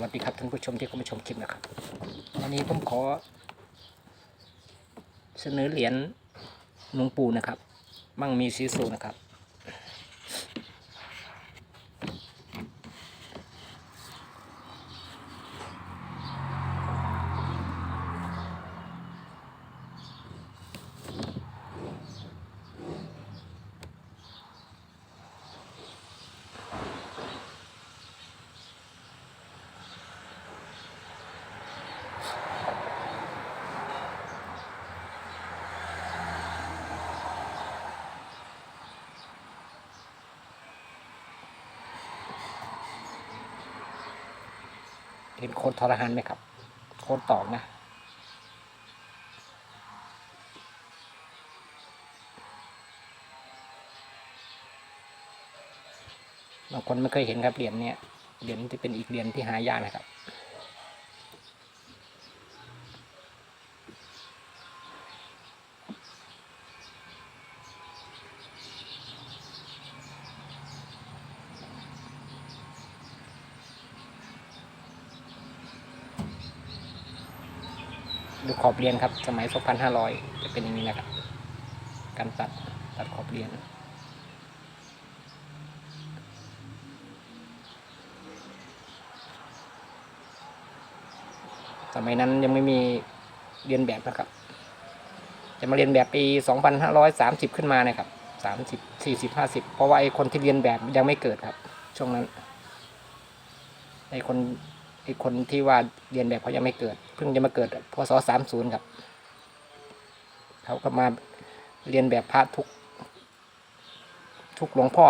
วัสดีครับท่านผู้ชมที่เข้ามาชมคลิปนะครับ วันนี้ผมขอ เสนอเหรียญหลวงปู่นะครับ มั่งมีสีสูนะครับ เห็นโคนทรหันไหมครับ โคนตอกนะ บางคนไม่เคยเห็นครับเหรียญเนี้ยเหรียญที่เป็นอีกเหรียญที่หายากนะครับ ดูขอบเรียญครับ สมัย 2500 จะเป็นอย่างนี้นะครับ การตัดตัดขอบเรียญสมัยนั้นยังไม่มีเรียนแบบนะครับ จะมาเรียนแบบปี 2530 ขึ้นมานะครับ 30 40 50 เพราะว่าไอ้คนที่เรียนแบบยังไม่เกิดครับ ช่วงนั้นไอ้คน ไอ้คนที่ว่าเรียนแบบเขายังไม่เกิด เพิ่งจะมาเกิดพศ30ครับเขาก็มาเรียนแบบพระทุก ทุกหลวงพ่อ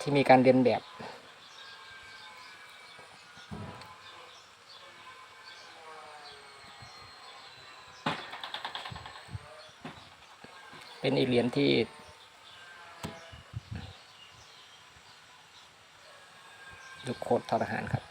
ที่มีการเรียนแบบ เป็นอีเหรียญที่ ดูโคตรทรหารครับ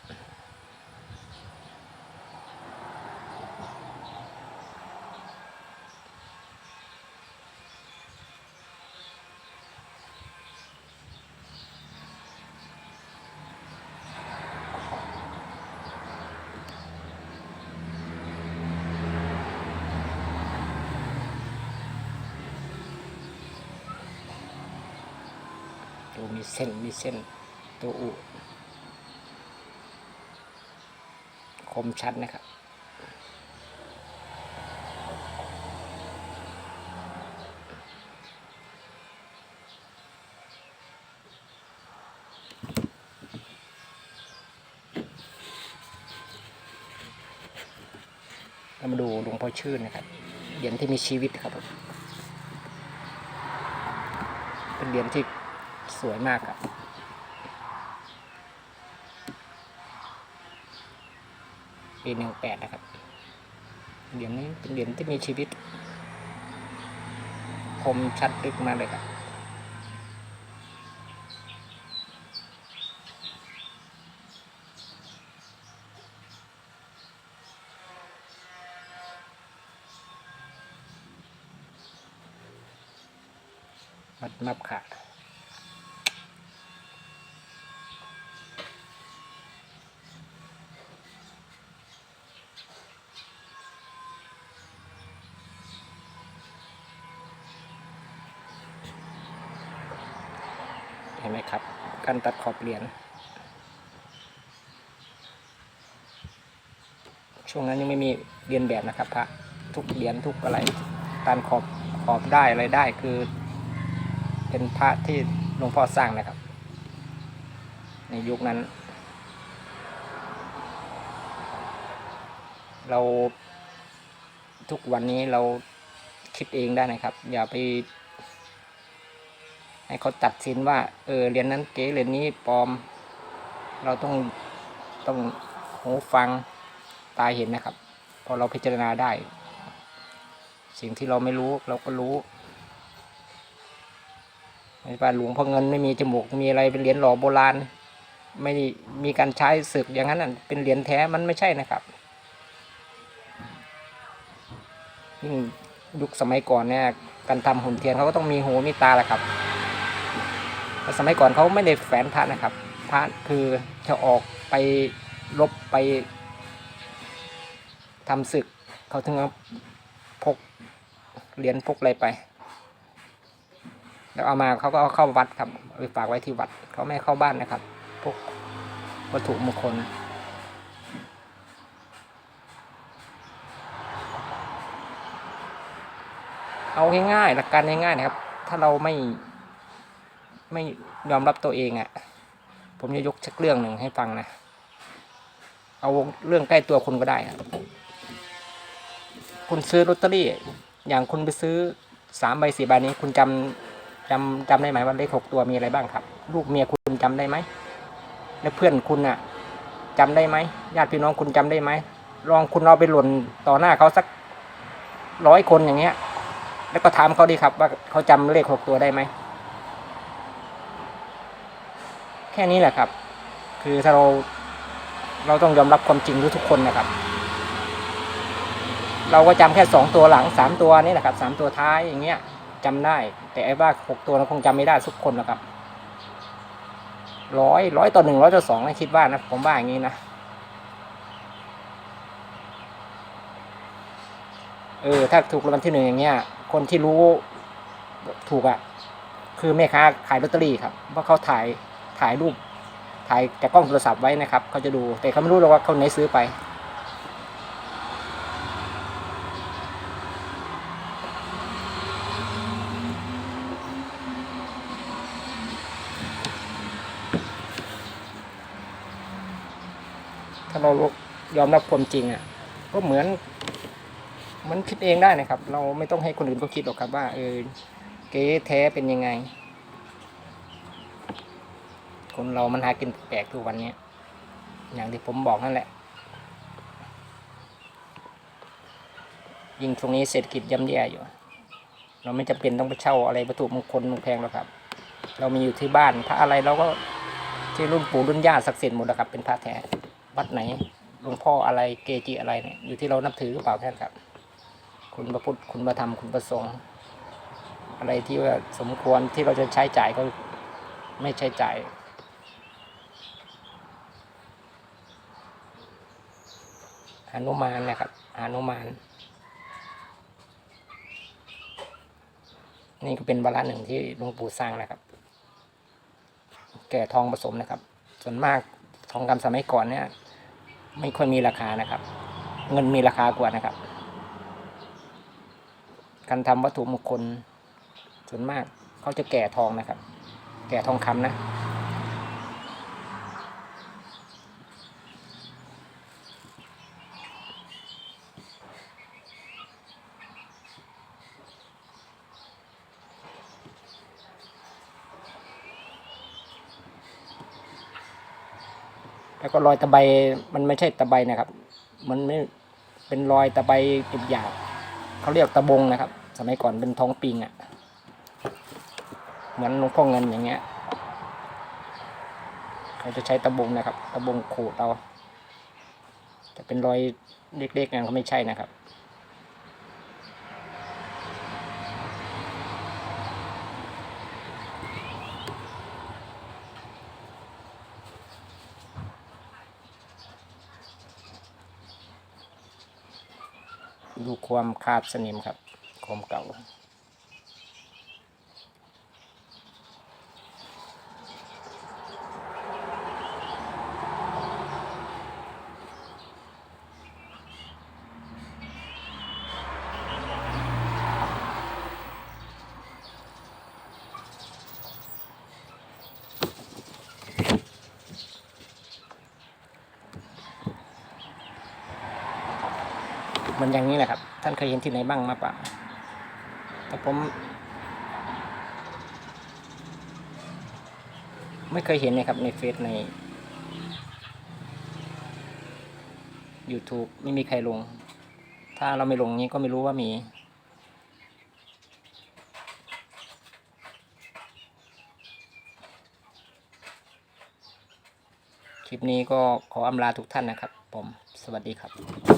ดูมีเส้นมีเส้นตัวอุ ค มชัดนะครับ เรามาดูหลวงพ่อชื่นนะครับ เหรียญที่มีชีวิตครับผมเป็นเหรียญที่สวยมากครับ ปีหนึ่งแปดนะครับ เหรียญนี้เป็นเหรียญที่มีชีวิต คมชัดลึกมากเลยครับมัดมับขาด เห็นไหมครับ การตัดขอบเหรียญช่วงนั้นยังไม่มีเรียนแบบนะครับพระทุกเหรียญทุกอะไรตันขอบขอบได้อะไรได้คือ เป็นพระที่หลวงพ่อสร้างนะครับ ในยุคนั้น เราทุกวันนี้เราคิดเองได้นะครับ อย่าไป ให้เขาตัดสินว่าเออเหรียญนั้นเก๋เหรียญนี้ปลอม เราต้องต้องหูฟังตาเห็นนะครับ พอเราพิจารณาได้ สิ่งที่เราไม่รู้เราก็รู้ไม่ว่าหลวงพ่อเงินไม่มีจมูกมีอะไรเป็นเหรียญหล่อโบราณ ไม่มีการใช้ศึกอย่างนั้นเป็นเหรียญแท้มันไม่ใช่นะครับยิ่งยุคสมัยก่อนเนี่ยการทำหุ่นเทียนเขาก็ต้องมีหูมีตาแหละครับ สมัยก่อนเขาไม่ได้แฝนพระนะครับ พระคือจะออกไปรบไปทำศึกเขาถึงเอาพกเหรียญพกอะไรไป แล้วเอามาเขาก็เอาเข้าวัดครับไปฝากไว้ที่วัดเขาไม่เข้าบ้านนะครับ พวกวัตถุมงคลเอาง่ายๆหลักการง่ายๆนะครับ ถ้าเราไม่ ไม่ยอมรับตัวเองอะ่ะ ผมจะยกชักเรื่องหนึ่งให้ฟังนะ เอาเรื่องใกล้ตัวคุณก็ได้ครับคุณซื้อลอตเตอรี่ อย่างคุณไปซื้อสามใบสี่ใบนี้ คุณจำจำจำได้ไหมว่าเลขหกตัวมีอะไรบ้างครับ ลูกเมียคุณจำได้ไหมแล้วเพื่อนคุณอะจำได้ไหมญาติพี่น้องคุณจำได้ไหมลองคุณเอาไปหล่นต่อหน้าเขาสักร้อยคนอย่างเงี้ย แล้วก็ถามเขาดีครับว่าเขาจำเลขหกตัวได้ไหม แค่นี้แหละครับ คือถ้าเราเราต้องยอมรับความจริงทุกคนนะครับ เราก็จำแค่สองตัวหลังสามตัวนี่แหละครับสามตัวท้ายอย่างเงี้ยจำได้ แต่ไอ้ว่าหกตัวเราคงจำไม่ได้ทุกคนหรอกครับร้อยร้อยต่อหนึ่งร้อยต่อสองนะคิดว่านะผมว่าอย่างนี้นะเออถ้าถูกรางวัลที่หนึ่งอย่างเงี้ย คนที่รู้ถูกอะ่ะ คือแม่ค้าขายลอตเตอรี่ครับ เพราะเขาถ่าย ถ่ายรูปถ่ายจากกล้องโทรศัพท์ไว้นะครับเขาจะดูแต่เขาไม่รู้หรอกว่าคนไหนซื้อไปถ้าเรายอมรับความจริงอะก็เหมือนมันคิดเองได้นะครับ เราไม่ต้องให้คนอื่นเขาคิดหรอกครับว่าเออเก๊แท้เป็นยังไง คนเรามันหากินแปลกทุกวันนี้ อย่างที่ผมบอกนั่นแหละ ยิ่งช่วงนี้เศรษฐกิจย่ำแย่อยู่ เราไม่จำเป็นต้องไปเช่าอะไรวัตถุมงคลแพงหรอกครับ เรามีอยู่ที่บ้านพระอะไรเราก็ที่รุ่นปู่รุ่นย่าศักดิ์สิทธิ์หมดแล้วครับ เป็นพระแท้วัดไหนหลวงพ่ออะไรเกจิอะไรเนี่ยอยู่ที่เรานับถือหรือเปล่าแค่นั้นครับ คุณพระพุทธคุณพระธรรมคุณพระสงฆ์อะไรที่ว่าสมควรที่เราจะใช้จ่ายก็ไม่ใช้จ่าย หา นุมานนะครับหานุมาน นี่ก็เป็นบาระหนึ่งที่หลวงปู่สร้างนะครับ แก่ทองผสมนะครับ ส่วนมากทองคำสมัยก่อนเนี่ย ไม่ค่อยมีราคานะครับ เงินมีราคากว่านะครับ การทำวัตถุมงคลส่วนมากเขาจะแก่ทองนะครับ แก่ทองคำนะ แล้วก็รอยตะไบมันไม่ใช่ตะไบนะครับ มันไม่เป็นรอยตะไบจุดหยาบเขาเรียกตะบงนะครับ สมัยก่อนเป็นท้องปิงอะ่ะ เหมือนหลวงพ่อเงินอย่างเงี้ยเขาจะใช้ตะบงนะครับ ตะบงขูดเอาจะเป็นรอยเล็กๆนั่นก็ไม่ใช่นะครับ ดูความคาบสนิมครับความเก่าันอย่างนี้แหละครับ ท่านเคยเห็นที่ไหนบ้างมาปะแต่ผม ไม่เคยเห็นเลยครับในเฟซใน YouTube ไม่มีใครลง ถ้าเราไม่ลงนี้ก็ไม่รู้ว่ามีคลิปนี้ก็ขออำลาทุกท่านนะครับ ผม สวัสดีครับ